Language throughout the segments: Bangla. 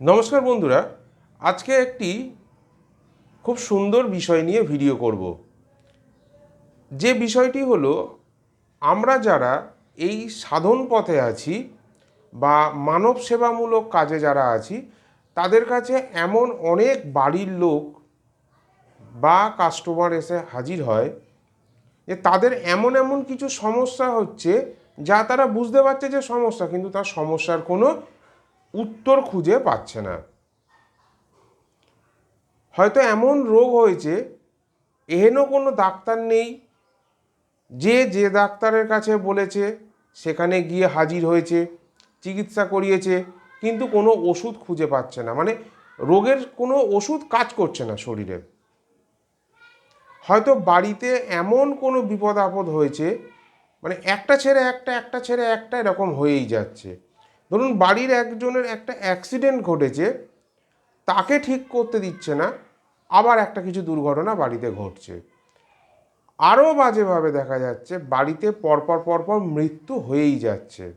নমস্কার বন্ধুরা, আজকে একটি খুব সুন্দর বিষয় নিয়ে ভিডিও করব। যে বিষয়টি হলো, আমরা যারা এই সাধন পথে আছি বা মানব সেবামূলক কাজে যারা আছি, তাদের কাছে এমন অনেক বাড়ির লোক বা কাস্টমার এসে হাজির হয় যে তাদের এমন এমন কিছু সমস্যা হচ্ছে যা তারা বুঝতে পারছে যে সমস্যা, কিন্তু তার সমস্যার কোনো উত্তর খুঁজে পাচ্ছে না। হয়তো এমন রোগ হয়েছে, এহেনও কোনো ডাক্তার নেই, যে যে ডাক্তারের কাছে বলেছে, সেখানে গিয়ে হাজির হয়েছে, চিকিৎসা করিয়েছে, কিন্তু কোনো ওষুধ খুঁজে পাচ্ছে না। মানে রোগের কোনো ওষুধ কাজ করছে না শরীরে। হয়তো বাড়িতে এমন কোনো বিপদ আপদ হয়েছে মানে একটা ছেড়ে একটা একটা ছেড়ে একটা এরকম হয়েই যাচ্ছে। ধরুন বাড়ির একজনের একটা অ্যাক্সিডেন্ট ঘটেছে, তাকে ঠিক করতে দিচ্ছে না, আবার একটা কিছু দুর্ঘটনা বাড়িতে ঘটছে। আরও বাজেভাবে দেখা যাচ্ছে, বাড়িতে পরপর পরপর মৃত্যু হয়েই যাচ্ছে।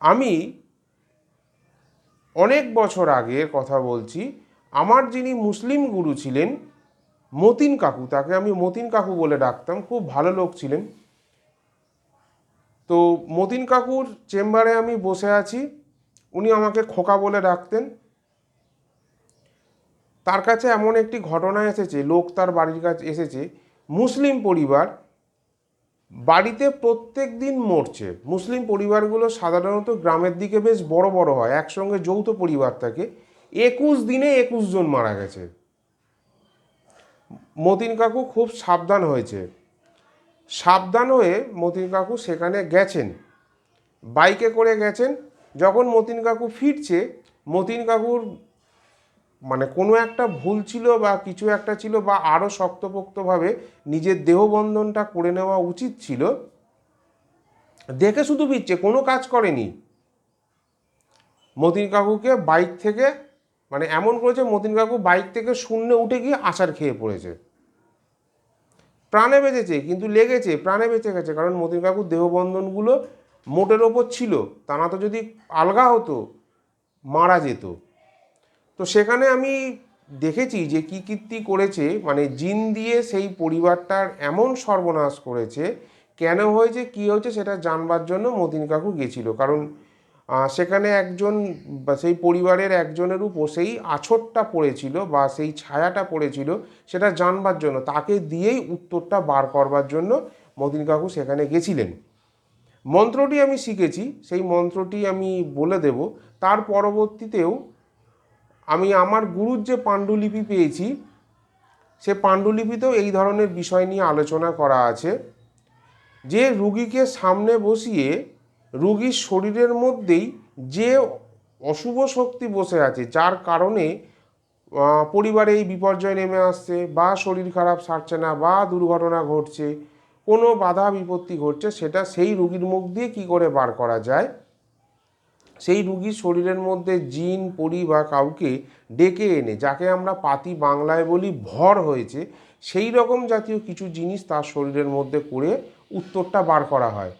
আমি অনেক বছর আগের কথা বলছি, আমার যিনি মুসলিম গুরু ছিলেন, মতিন কাকু, তাকে আমি মতিন কাকু বলে ডাকতাম, খুব ভালো লোক ছিলেন। তো মতিন কাকুর চেম্বারে আমি বসে আছি। উনি আমাকে খোকা বলে ডাকতেন। তার কাছে এমন একটি ঘটনা এসেছে, লোক তার বাড়ির কাছে এসেছে। মুসলিম পরিবার বাড়িতে প্রত্যেক দিন মরছে। মুসলিম পরিবারগুলো সাধারণত গ্রামের দিকে বেশ বড় বড় হয়, একসঙ্গে যৌথ পরিবার থাকে। একুশ দিনে একুশ জন মারা গেছে। মতিন কাকু খুব সাবধান হয়েছে। সাবধান হয়ে মতিন কাকু সেখানে গেছেন। বাইকে করে গেছেন। যখন মতিন কাকু ফিরছে, মতিন কাকুর মানে কোনো একটা ভুল ছিল বা কিছু একটা ছিল বা আরও শক্তপোক্তভাবে নিজের দেহবন্ধনটা করে নেওয়া উচিত ছিল, দেখে শুধু ফিরছে, কোনো কাজ করেনি। মতিন কাকুকে বাইক থেকে মানে এমন করেছে, মতিন কাকু বাইক থেকে শূন্য উঠে গিয়ে আছাড় খেয়ে পড়েছে। প্রাণে বেঁচেছে, কিন্তু লেগেছে, প্রাণে বেঁচে গেছে। কারণ মতিন কাকুর দেহবন্ধনগুলো মোটের ওপর ছিল তা না তো যদি আলগা হতো, মারা যেত। তো সেখানে আমি দেখেছি যে কী কীর্তি করেছে মানে জিন দিয়ে সেই পরিবারটার এমন সর্বনাশ করেছে, কেন হয়েছে, কী হয়েছে সেটা জানবার জন্য মতিন কাকু গেছিল। কারণ সেখানে একজন সেই পরিবারের একজনের উপর সেই আছরটা পড়েছিল বা সেই ছায়াটা পড়েছিল, সেটা জানবার জন্য, তাকে দিয়েই উত্তরটা বার করবার জন্য মতিন কাকু সেখানে গেছিলেন। মন্ত্রটি আমি শিখেছি, সেই মন্ত্রটি আমি বলে দেব। তার পরবর্তীতেও আমি আমার গুরুর যে পাণ্ডুলিপি পেয়েছি, সে পাণ্ডুলিপিতেও এই ধরনের বিষয় নিয়ে আলোচনা করা আছে। যে রুগীকে সামনে বসিয়ে রুগীর শরীরের মধ্যেই যে অশুভ শক্তি বসে আছে, যার কারণে পরিবারে এই বিপর্যয় নেমে আসছে, বা শরীর খারাপ সারছে না, বা দুর্ঘটনা ঘটছে, কোনো বাধা বিপত্তি ঘটছে, সেটা সেই রুগীর মুখ দিয়ে কী করে বার করা যায়? সেই রুগীর শরীরের মধ্যে জিন, পরি বা কাউকে ডেকে এনে, যাকে আমরা পাতি বাংলায় বলি ভর হয়েছে, সেই রকম জাতীয় কিছু জিনিস তার শরীরের মধ্যে করে উত্তরটা বার করা হয়।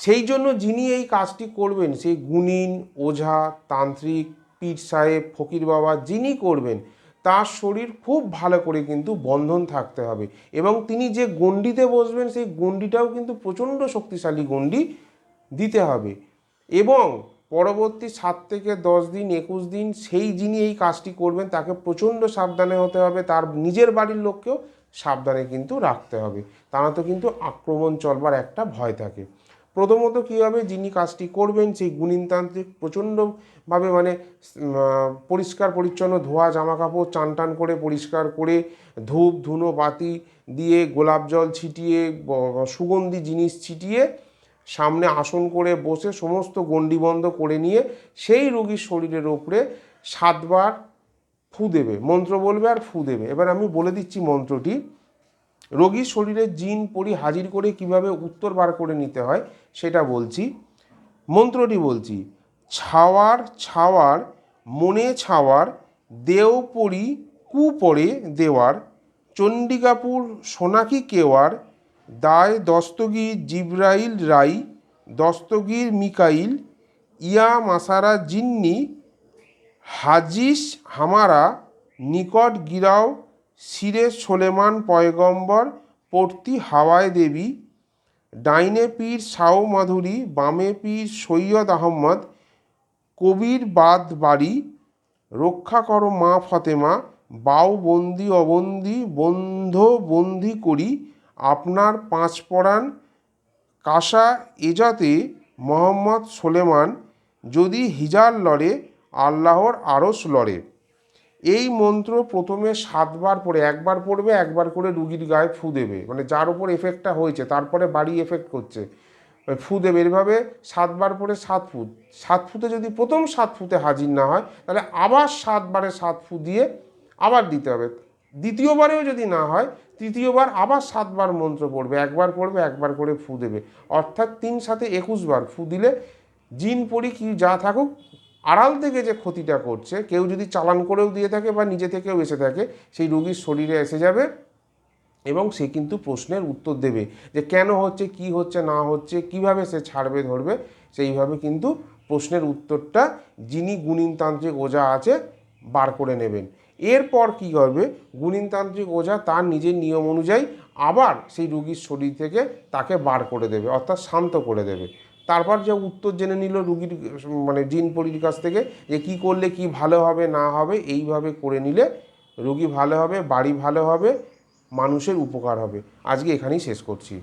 সেই জন্য যিনি এই কাজটি করবেন, সেই গুণিন, ওঝা, তান্ত্রিক, পীর সাহেব, ফকির বাবা যিনি করবেন, তার শরীর খুব ভালো করে কিন্তু বন্ধন থাকতে হবে এবং তিনি যে গণ্ডিতে বসবেন, সেই গণ্ডিটাও কিন্তু প্রচণ্ড শক্তিশালী গণ্ডি দিতে হবে এবং পরবর্তী সাত থেকে দশ দিন, একুশ দিন সেই যিনি এই কাজটি করবেন, তাকে প্রচণ্ড সাবধানে হতে হবে, তার নিজের বাড়ির লোককেও সাবধানে কিন্তু রাখতে হবে। তা না তো কিন্তু আক্রমণ চলবার একটা ভয় থাকে। প্রথমত কী হবে, যিনি কাজটি করবেন সেই গুণিনতান্ত্রিক প্রচণ্ডভাবে মানে পরিষ্কার পরিচ্ছন্ন ধোয়া জামা কাপড় চান টান করে পরিষ্কার করে ধূপ, ধুনো, বাতি দিয়ে গোলাপ জল ছিটিয়ে সুগন্ধি জিনিস ছিটিয়ে সামনে আসন করে বসে সমস্ত গণ্ডি বন্ধ করে নিয়ে সেই রোগীর শরীরের ওপরে সাতবার ফু দেবে। মন্ত্র বলবে আর ফু দেবে। এবার আমি বলে দিচ্ছি মন্ত্রটি। রোগীর শরীরে জিন পরি হাজির করে কীভাবে উত্তর বার করে নিতে হয় সেটা বলছি। মন্ত্রটি বলছি, ছাওয়ার ছাওয়ার, মনে ছাওয়ার, দেও পরি, কু পরে দেওয়ার চণ্ডিকাপুর সোনাকি কেওয়ার, দায় দস্তগীর, জিব্রাইল রাই, দস্তগীর মিকাইল, ইয়া মাসারা জিন্নি, হাজিস হামারা, নিকট গিরাও সিরে সোলেমান পয়গম্বর, পড়তি হাওয়ায় দেবী, ডাইনে পীর সাও মাধুরী, বামে পীর সৈয়দ আহম্মদ, কবির বাদ বাড়ি, রক্ষা করো মা ফতেমা, বাউ বন্দি অবন্দি, বন্ধ বন্দি করি, আপনার পাঁচ পরাণ কাসা এজাতে মোহাম্মদ সোলেমান, যদি হিজার লড়ে, আল্লাহর আরস লড়ে। এই মন্ত্র প্রথমে সাতবার পড়ে, একবার পড়বে, একবার করে রুগীর গায়ে ফু দেবে। মানে যার উপর এফেক্টটা হয়েছে, তারপরে বাড়ি এফেক্ট করছে। ফু দেবে এভাবে সাতবার পরে সাত ফুট। সাত ফুটে যদি প্রথম সাত ফুটে হাজির না হয়, তাহলে আবার সাতবারে সাত ফু দিয়ে আবার দিতে হবে। দ্বিতীয়বারেও যদি না হয়, তৃতীয়বার আবার সাতবার মন্ত্র পড়বে, একবার পড়বে, একবার করে ফু দেবে। অর্থাৎ তিন সাথে একুশ বার ফু দিলে জিন পরি কি যা থাকুক আড়াল থেকে যে ক্ষতিটা করছে, কেউ যদি চালান করেও দিয়ে থাকে বা নিজে থেকেও এসে থাকে, সেই রোগীর শরীরে এসে যাবে এবং সে কিন্তু প্রশ্নের উত্তর দেবে যে কেন হচ্ছে, কি হচ্ছে, না হচ্ছে, কীভাবে সে ছাড়বে, ধরবে, সেইভাবে কিন্তু প্রশ্নের উত্তরটা যিনি গুণিনতান্ত্রিক ওঝা আছে বার করে নেবেন। এরপর কি করবে গুণিনতান্ত্রিক ওঝা তার নিজের নিয়ম অনুযায়ী আবার সেই রুগীর শরীর থেকে তাকে বার করে দেবে, অর্থাৎ শান্ত করে দেবে। তারপর যে উত্তর জেনে নিল রুগীর মানে জিন পরির কাছ থেকে যে কি করলে কি ভালো হবে, না হবে, এইভাবে করে নিলে রুগী ভালো হবে, বাড়ি ভালো হবে, মানুষের উপকার হবে। আজকে এখানেই শেষ করছি।